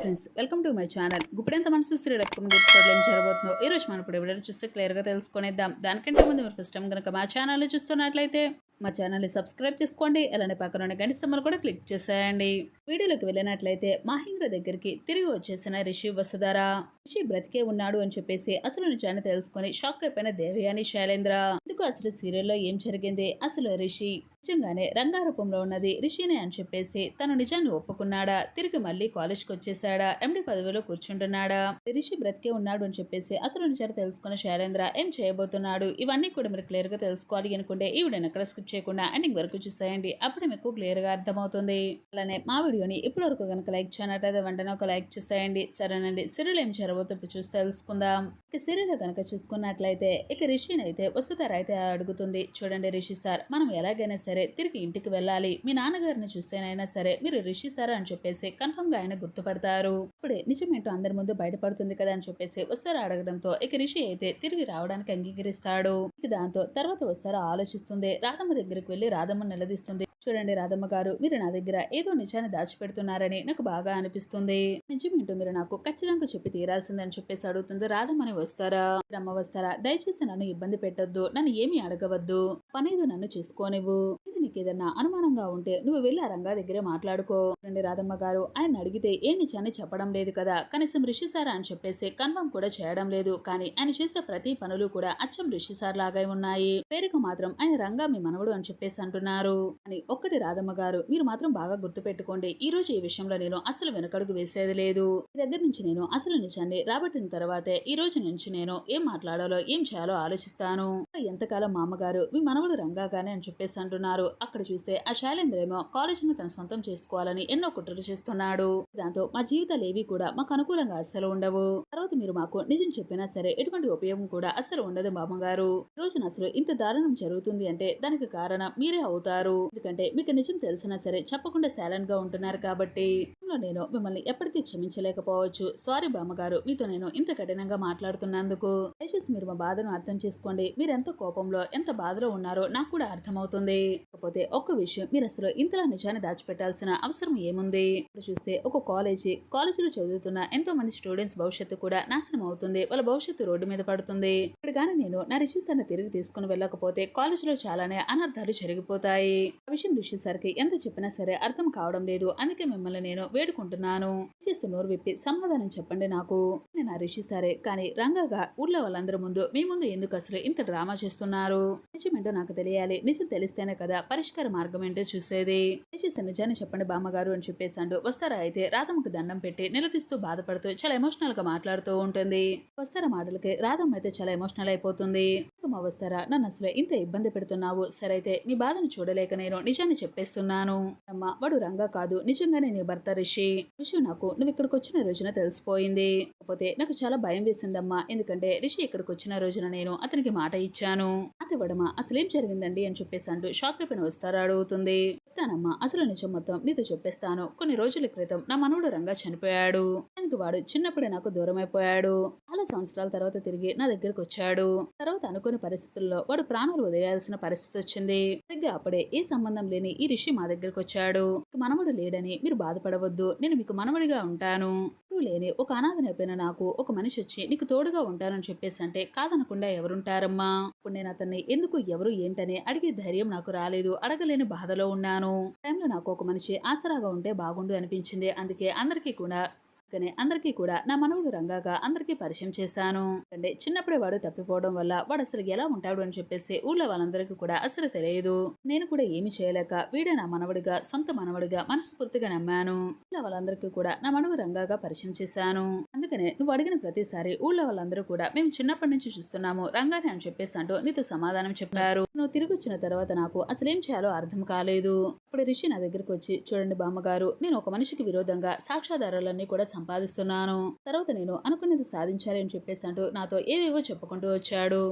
Friends welcome to my channel గుప్పుడెంత మనసు శ్రీ రక్తం ఎపిసోడ్లో ఏం జరగబోతుందో ఈ రోజు మనం ఇప్పుడు ఎవరైనా చూస్తే క్లియర్గా తెలుసుకునేద్దాం. దానికంటే ముందు మీరు ఫస్ట్ టైం కనుక మా ఛానల్ చూస్తున్నట్లయితే మా ఛానల్ని సబ్స్క్రైబ్ చేసుకోండి. అలానే పక్కన ఉన్న గంట కూడా క్లిక్ చేసేయండి. వీడియోలోకి వెళ్ళినట్లయితే మహేంద్ర దగ్గరికి తిరిగి వచ్చేసిన రిషి వసుధార. రిషి బ్రతికే ఉన్నాడు అని చెప్పేసి అసలు నిజాన్ని తెలుసుకొని షాక్ అయిపోయిన దేవయాని శైలేంద్ర. ఎందుకు అసలు సీరియల్లో ఏం జరిగింది? అసలు రిషి నిజంగానే రంగారూపంలో ఉన్నది రిషినే అని చెప్పేసి తను నిజాన్ని ఒప్పుకున్నాడా? తిరిగి మళ్ళీ కాలేజ్కి వచ్చేసాడా ఎండి పదవిలో కూర్చుంటున్నాడా? రిషి బ్రతికే ఉన్నాడు అని చెప్పేసి అసలు నిజాలు తెలుసుకున్న శైలేంద్ర ఏం చేయబోతున్నాడు? ఇవన్నీ కూడా మీరు క్లియర్గా తెలుసుకోవాలి అనుకుంటే ఈ వీడియోని ఎక్కడ స్కిప్ చేయకుండా ఎండింగ్ వరకు చూసేయండి. అప్పుడు మీకు క్లియర్గా అర్థమవుతుంది. అలానే మా వీడియోని ఇప్పటి వరకు కనుక లైక్ చేయనట్లయితే వెంటనే ఒక లైక్ చేసేయండి. సరేనండి. సిరియల్ ఏం జరగబోతుందో చూసి తెలుసుకుందాం. ఇక సిరియల్ కనుక చూసుకున్నట్లయితే ఇక రిషిని అయితే వసుధార అయితే అడుగుతుంది. చూడండి రిషి సార్ మనం ఎలాగైనా సరే తిరిగి ఇంటికి వెళ్ళాలి. మీ నాన్నగారిని చూస్తేనైనా సరే మీరు రిషి సార్ అని చెప్పేసి కన్ఫర్మ్గా ఆయన గుర్తుపడతారు. ఇప్పుడే నిజమేంటో అందరి ముందు బయటపడుతుంది కదా అని చెప్పేసి వస్తారా అడగడంతో ఇక రిషి అయితే తిరిగి రావడానికి అంగీకరిస్తాడు. ఇక దాంతో తర్వాత వస్తారా ఆలోచిస్తుంది. రాధమ్మ దగ్గరికి వెళ్ళి రాధమ్మ నిలదీస్తుంది. చూడండి రాధమ్మ గారు మీరు నా దగ్గర ఏదో నిజాన్ని దాచిపెడుతున్నారని నాకు బాగా అనిపిస్తుంది. నిజమేంటో మీరు నాకు ఖచ్చితంగా చెప్పి తీరాల్సిందని చెప్పేసి అడుగుతుంది రాధమ్మని వస్తారా? అమ్మ వస్తారా? దయచేసి నన్ను ఇబ్బంది పెట్టొద్దు. నన్ను ఏమీ అడగవద్దు. పనేదో నన్ను చేసుకోనివ్వు. నీకు ఏదన్నా అనుమానంగా ఉంటే నువ్వు వెళ్ళి ఆ రంగా దగ్గరే మాట్లాడుకో. రండి రాధమ్మ గారు ఆయన అడిగితే ఏ నిజాన్ని చెప్పడం లేదు కదా. కనీసం రిషి సార్ అని చెప్పేసి కన్ఫర్మ్ కూడా చేయడం లేదు. కానీ ఆయన చేసే ప్రతి పనులు కూడా అచ్చం రిషి సార్ లాగే ఉన్నాయి. పేరుకు మాత్రం ఆయన రంగా మీ మనవడు అని చెప్పేసి అంటున్నారు. అని ఒక్కటి రాధమ్మ గారు మీరు మాత్రం బాగా గుర్తు పెట్టుకోండి ఈ రోజు ఈ విషయంలో నేను అసలు వెనకడుగు వేసేది లేదు. మీ దగ్గర నుంచి నేను అసలు నిజాన్ని రాబట్టిన తర్వాతే ఈ రోజు నుంచి నేను ఏం మాట్లాడాలో ఏం చేయాలో ఆలోచిస్తాను. ఎంతకాలం మామగారు మీ మనవడు రంగాగానే అని చెప్పేసి అంటున్నారు. అక్కడ చూస్తే ఆ శైలేంద్ర ఏమో కాలేజీని తన సొంతం చేసుకోవాలని ఎన్నో కుట్రలు చేస్తున్నాడు. దాంతో మా జీవితాలు ఏవి కూడా మాకు అనుకూలంగా అస్సలు ఉండవు. తర్వాత మీరు మాకు నిజం చెప్పినా సరే ఎటువంటి ఉపయోగం కూడా అస్సలు ఉండదు బామ్మగారు ఈ రోజున అసలు ఇంత దారుణం జరుగుతుంది అంటే దానికి కారణం మీరే అవుతారు. ఎందుకంటే మీకు నిజం తెలిసినా సరే చెప్పకుండా సైలెంట్గా ఉంటున్నారు కాబట్టి. నేను మిమ్మల్ని ఎప్పటికీ క్షమించలేకపోవచ్చు. సారీ బామ్మగారు మీతో నేను ఇంత కఠినంగా మాట్లాడుతున్నందుకు. దయచేసి మీరు మా బాధను అర్థం చేసుకోండి. మీరు ఎంత కోపంలో ఎంత బాధలో ఉన్నారో నాకు కూడా అర్థమవుతుంది. కాకపోతే ఒక్క విషయం మీరు అసలు ఇంతలా నిజాన్ని దాచిపెట్టాల్సిన అవసరం ఏముంది? ఇప్పుడు చూస్తే ఒక కాలేజీ కాలేజీలో చదువుతున్న ఎంతో మంది స్టూడెంట్స్ భవిష్యత్తు కూడా నాశనం అవుతుంది. వాళ్ళ భవిష్యత్తు రోడ్డు మీద పడుతుంది. ఇప్పుడు కానీ నేను నా రిజిస్టర్ని తిరిగి తీసుకుని వెళ్ళకపోతే కాలేజీలో చాలానే అనర్థాలు జరిగిపోతాయి. ఆ విషయం రిషి ఎంత చెప్పినా సరే అర్థం కావడం లేదు. అందుకే మిమ్మల్ని నేను వేడుకుంటున్నాను. చేస్తూ నోరు విప్పి సమాధానం చెప్పండి నాకు. నేను ఆ రిషి కానీ రంగగా ఊళ్ళో వాళ్ళందరి ముందు మీ ముందు ఎందుకు అసలు ఇంత డ్రామా చేస్తున్నారు? నిజమేంటో నాకు తెలియాలి. నిజం తెలిస్తేనే కదా పరిష్కార మార్గం ఏంటో చూసేది. దయచేసి నిజాన్ని చెప్పండి బామ్మగారు అని చెప్పేసాడు వస్తారా అయితే? రాధమ్మకు దండం పెట్టి నిలదీస్తూ బాధపడుతూ చాలా ఎమోషనల్గా మాట్లాడుతూ ఉంటుంది. వస్తార మాటలకి? రాధమ్మ అయితే చాలా ఎమోషనల్ అయిపోతుంది. వస్తారా? నన్ను అసలు ఇంత ఇబ్బంది పెడుతున్నావు. సరైతే నీ బాధను చూడలేక నేను నిజాన్ని చెప్పేస్తున్నాను. అమ్మ వాడు రంగా కాదు. నిజంగానే నీ భర్త రిషి. విషయం నాకు నువ్వు ఇక్కడికి వచ్చిన రోజున తెలిసిపోయింది. కాకపోతే నాకు చాలా భయం వేసిందమ్మా. ఎందుకంటే రిషి ఇక్కడికి వచ్చిన రోజున నేను అతనికి మాట ఇచ్చాను. మాట ఇవ్వడమా? అసలేం జరిగిందండి? అని చెప్పేసి అంటూ షాక్ అయిపోయిన వస్తారా అడుగుతుంది చెప్తానమ్మా అసలు నిజం మొత్తం నీతో చెప్పేస్తాను. కొన్ని రోజుల క్రితం నా మనవడు రంగా చనిపోయాడు. దానికి వాడు చిన్నప్పుడే నాకు దూరం అయిపోయాడు చాలా సంవత్సరాల తర్వాత తిరిగి నా దగ్గరకు వచ్చాడు. తర్వాత అనుకునే పరిస్థితుల్లో వాడు ప్రాణాలు వదిలేయాల్సిన పరిస్థితి వచ్చింది. సరిగ్గా అప్పుడే ఏ సంబంధం లేని ఈ రిషి మా దగ్గరకు వచ్చాడు. మనవడు లేడని మీరు బాధపడవద్దు. నేను మీకు మనవడిగా ఉంటాను. ఎవరూ లేని ఒక అనాథనైపోయిన నాకు ఒక మనిషి వచ్చి నీకు తోడుగా ఉంటానని చెప్పేసి అంటే కాదనకుండా ఎవరుంటారమ్మా? ఇప్పుడు నేను అతన్ని ఎందుకు ఎవరు ఏంటని అడిగే ధైర్యం నాకు రాలేదు అడగలేని బాధలో ఉన్నాను. టైంలో నాకు ఒక మనిషి ఆసరాగా ఉంటే బాగుండు అనిపించింది. అందుకే అందరికీ కూడా అందుకనే అందరికీ కూడా నా మనవడు రంగాగా అందరికీ పరిచయం చేశాను. అంటే చిన్నప్పుడే వాడు తప్పిపోవడం వల్ల వాడు అసలు ఎలా ఉంటాడు అని చెప్పేసి ఊళ్ళో వాళ్ళందరికీ కూడా అసలు తెలియదు. నేను కూడా ఏమి చేయలేక వీడే నా మనవడిగా సొంత మనవడిగా మనస్ఫూర్తిగా నమ్మాను. ఊళ్ళో వాళ్ళందరికీ కూడా నా మనవు రంగాగా పరిచయం చేశాను. అందుకనే నువ్వు అడిగిన ప్రతిసారి ఊళ్ళో వాళ్ళందరూ కూడా మేము చిన్నప్పటి నుంచి చూస్తున్నాము రంగానే అని చెప్పేసి అంటూ నీతో సమాధానం చెప్పారు. నువ్వు తిరిగి వచ్చిన తర్వాత నాకు అసలేం చేయాలో అర్థం కాలేదు. అప్పుడు రిషి నా దగ్గరికి వచ్చి చూడండి బామ్మగారు నేను ఒక మనిషికి విరోధంగా సాక్ష్యాధారాలన్నీ కూడా సంపాదిస్తున్నాను. తర్వాత నేను అనుకున్నది సాధించాలి అని చెప్పేసి అంటూ నాతో ఏవేవో చెప్పుకుంటూ వచ్చాడు.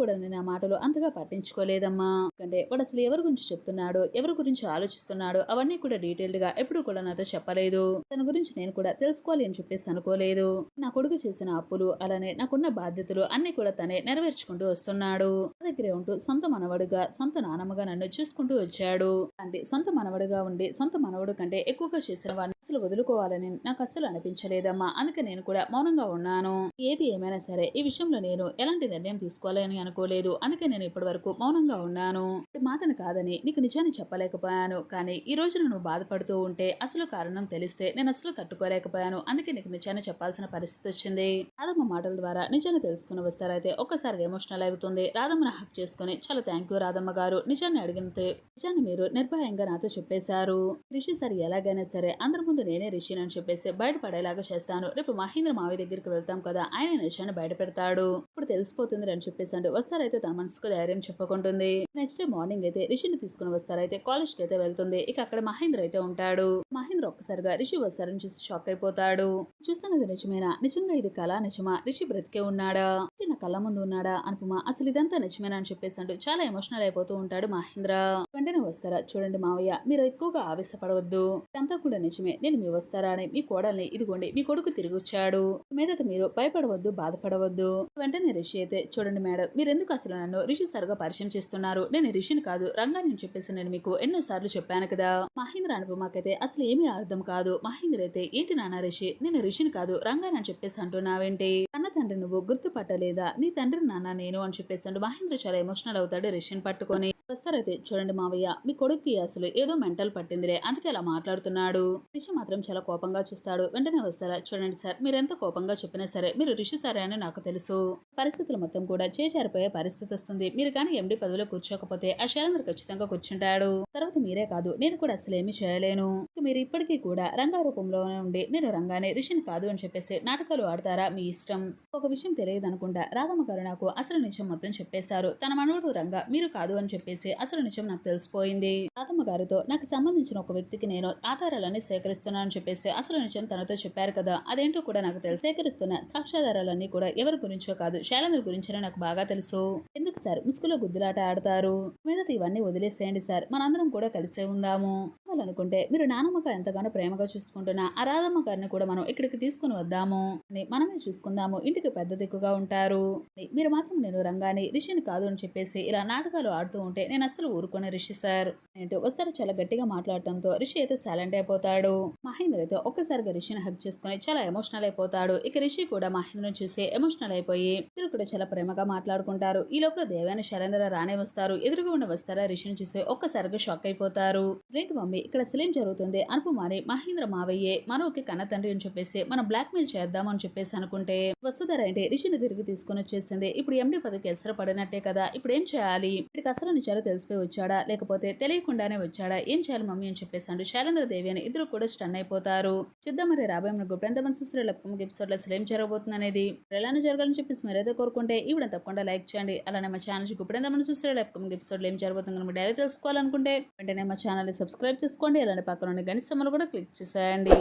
కూడా నేను ఆ మాటలు అంతగా పట్టించుకోలేదమ్మా. ఎందుకంటే వాడు అసలు ఎవరి గురించి చెప్తున్నాడో ఎవరి గురించి ఆలోచిస్తున్నాడో అవన్నీ కూడా డీటెయిల్డ్గా ఎప్పుడు కూడా నాతో చెప్పలేదు. తన గురించి నేను కూడా తెలుసుకోవాలి అని చెప్పేసి అనుకోలేదు. నా కొడుకు చేసిన అప్పులు అలానే నాకున్న బాధ్యతలు అన్ని కూడా తనే నెరవేర్చుకుంటూ వస్తున్నాడు. నా దగ్గరే ఉంటూ సొంత మనవడుగా సొంత నానమ్మగా నన్ను చూసుకుంటూ వచ్చాడు. అంటే సొంత మనవడుగా ఉండి సొంత మనవడు కంటే ఎక్కువగా చేసిన వాడిని అసలు వదులుకోవాలని నాకు అస్సలు అనిపించలేదమ్మా. అందుకే నేను కూడా మౌనంగా ఉన్నాను. ఏది ఏమైనా సరే ఈ విషయంలో నేను ఎలాంటి నిర్ణయం తీసుకోవాలని అనుకోలేదు. అందుకే నేను ఇప్పటి వరకు మౌనంగా ఉన్నాను. మాటను కాదని నీకు నిజాన్ని చెప్పలేకపోయాను. కానీ ఈ రోజు నువ్వు బాధపడుతూ ఉంటే అసలు కారణం తెలిస్తే నేను అసలు తట్టుకోలేకపోయాను. అందుకే నీకు నిజాన్ని చెప్పాల్సిన పరిస్థితి వచ్చింది. రాధమ్మ మాటల ద్వారా నిజాన్ని తెలుసుకుని వస్తారైతే ఒక్కసారిగా ఎమోషనల్ అవుతుంది రాధమ్మను హక్ చేసుకుని చాలా థ్యాంక్ యూ రాధమ్మ గారు. నిజాన్ని అడిగితే నిజాన్ని మీరు నిర్భయంగా నాతో చెప్పేశారు. రిషి సార్ ఎలాగైనా సరే అందరి ముందు నేనే రిషిని అని చెప్పేసి బయటపడేలాగా చేస్తాను. రేపు మహేంద్ర మావి దగ్గరికి వెళ్తాం కదా ఆయన నిజాన్ని బయట పెడతాడు ఇప్పుడు తెలిసిపోతుంది అని చెప్పేసి అంటే వస్తారైతే తన మనసుకు ధైర్యం చెప్పుకుంటుంది. నెక్స్ట్ డే మార్నింగ్ అయితే రిషిని తీసుకుని వస్తారైతే కాలేజ్కి అయితే వెళ్తుంది. ఇక అక్కడ మహేంద్ర అయితే ఉంటాడు. మహేంద్ర ఒక్కసారిగా రిషి వస్తారని చూసి షాక్ అయిపోతాడు. చూస్తున్నది నిజమేనా? నిజంగా ఇది కళ నిజమా? రిషి బ్రతికే ఉన్నాడా? నా కళ్ళ ముందు ఉన్నాడా? అనుపమ అసలు ఇదంతా నిజమేనా? అని చెప్పేసి అంటూ చాలా ఎమోషనల్ అయిపోతూ ఉంటాడు మహేంద్ర. వెంటనే వస్తారా? చూడండి మావయ్య మీరు ఎక్కువగా ఆవేశపడవద్దు. ఇదంతా కూడా నిజమే. నేను మీ వస్తారా అని మీ కోడల్ని ఇదిగోండి మీ కొడుకు తిరిగి వచ్చాడు. మీదట మీరు భయపడవద్దు బాధపడవద్దు. వెంటనే రిషి అయితే చూడండి మేడం మీరెందుకు అసలు నన్ను రిషి సరిగా పరిచయం చేస్తున్నారు? నేను రిషిని కాదు రంగాని చెప్పేసి నేను మీకు ఎన్నో సార్లు చెప్పాను కదా. మహేంద్ర అనుపమకైతే అసలు ఏమీ అర్థం కాదు. మహేంద్ర అయితే ఏంటి నాన్న రిషి? నేను రిషిని కాదు రంగా అని చెప్పేసి అంటున్నావేంటి? అన్న తండ్రి నువ్వు గుర్తుపట్టలేదా? నీ తండ్రి నాన్న నేను అని చెప్పేసి అంటూ మహేంద్ర చాలా ఎమోషనల్ అవుతాడు రిషిని పట్టుకొని. వస్తారైతే చూడండి మావయ్య మీ కొడుక్కి అసలు ఏదో మెంటల్ పట్టిందిలే అందుకే అలా మాట్లాడుతున్నాడు. రిషి మాత్రం చాలా కోపంగా చూస్తాడు. వెంటనే వస్తారా? చూడండి సార్ మీరు ఎంత కోపంగా చెప్పినా సరే మీరు రిషి సరే అని నాకు తెలుసు. పరిస్థితులు మొత్తం కూడా చేశారు మారిపోయే పరిస్థితి వస్తుంది. మీరు కానీ ఎండి పదవిలో కూర్చోకపోతే ఆ శైలేంద్ర ఖచ్చితంగా కూర్చుంటాడు. తర్వాత మీరే కాదు నేను కూడా అసలు ఏమీ చేయలేను. మీరు ఇప్పటికీ కూడా రంగా రూపంలోనే ఉండి నేను రంగానే రిషన్ కాదు అని చెప్పేసి నాటకాలు ఆడతారా మీ ఇష్టం? ఒక విషయం తెలియదు అనుకుంటా రాధమ్మ గారు నాకు అసలు నిజం మొత్తం చెప్పేశారు. తన మనవడు రంగా మీరు కాదు అని చెప్పేసి అసలు నిజం నాకు తెలిసిపోయింది. రాధమ్మ గారితో నాకు సంబంధించిన ఒక వ్యక్తికి నేను ఆధారాలన్నీ సేకరిస్తున్నానని చెప్పేసి అసలు నిజం తనతో చెప్పారు కదా అదేంటో కూడా నాకు తెలుసు సేకరిస్తున్న సాక్ష్యాధారాలన్నీ కూడా ఎవరి గురించో కాదు శైలేంద్ర గురించో నాకు బాగా తెలుసు ఎందుకు సార్? ముసుగులో గుద్దులాట ఆడతారు? మీదట ఇవన్నీ వదిలేసేయండి సార్. మనందరం కూడా కలిసే ఉందాము. అనుకుంటే మీరు నానమ్మక ఎంతగానో ప్రేమగా చూసుకుంటున్న అరాధమ్మ గారిని కూడా మనం ఇక్కడికి తీసుకుని వద్దాము. అని మనమే చూసుకుందాము. ఇంటికి పెద్ద దిక్కుగా ఉంటారు. మీరు మాత్రం నేను రంగాని రిషిని కాదు అని చెప్పేసి ఇలా నాటకాలు ఆడుతూ ఉంటే నేను అసలు ఊరుకునే రిషి సార్ ఏంటో వస్తారు చాలా గట్టిగా మాట్లాడటంతో రిషి అయితే సైలెంట్ అయిపోతాడు. మహేంద్ర అయితే ఒక్కసారిగా రిషిని హక్ చేసుకుని చాలా ఎమోషనల్ అయిపోతాడు. ఇక రిషి కూడా మహేంద్రను చూసి ఎమోషనల్ అయిపోయి ఇద్దరు కూడా చాలా ప్రేమగా మాట్లాడుకుంటారు. ఈ లోపల దేవాన్ని శైలేంద్ర రానే వస్తారు. ఎదురుగా ఉన్న వస్తారా రిషిని చూసి ఒక్కసారిగా షాక్ అయిపోతారు. రెండు మమ్మీ ఇక్కడ అసలేం జరుగుతుంది. అనుపమాని మహేంద్ర మావయ్యే మనోకి కన్న తండ్రి అని చెప్పేసి మనం బ్లాక్మెయిల్ చేద్దామని చేద్దాం అని చెప్పేసి అనుకుంటే వసుధర ఏంటి రిషిని తిరిగి తీసుకొని వచ్చేసింది. ఇప్పుడు ఎండి పదవికి ఎసర పడినట్టే కదా ఇప్పుడు ఏం చేయాలి? ఇక్కడికి అసలు నిజాలు తెలిసిపోయి వచ్చాడా? లేకపోతే తెలియకుండానే వచ్చాడా? ఏం చేయాలి మమ్మీ అని చెప్పేసాడు శైలేంద్ర దేవి అని ఇద్దరు కూడా స్టన్ అయిపోతారు. చూద్దాం మరి రాబోయే మన గుప్పెంత మన ఎపిసోడ్లో అసలు ఏం జరగబోతుంది అనేది ఎలానే జరగాలని చెప్పేసి మీరైతే కోరుకుంటే ఈవిడ తప్పకుండా లైక్ చేయండి. అలానే మా ఛానల్ గుప్పెంత మన ఎపిసోడ్లో ఏం జరగబోతుంది డైరీ తెలుసుకోవాలనుకుంటే వెంటనే మా ఛానల్ సబ్స్క్రైబ్ చేసుకోండి. అలానే పక్కన ఉన్న గణిత సమ్మలు కూడా క్లిక్ చేసేయండి.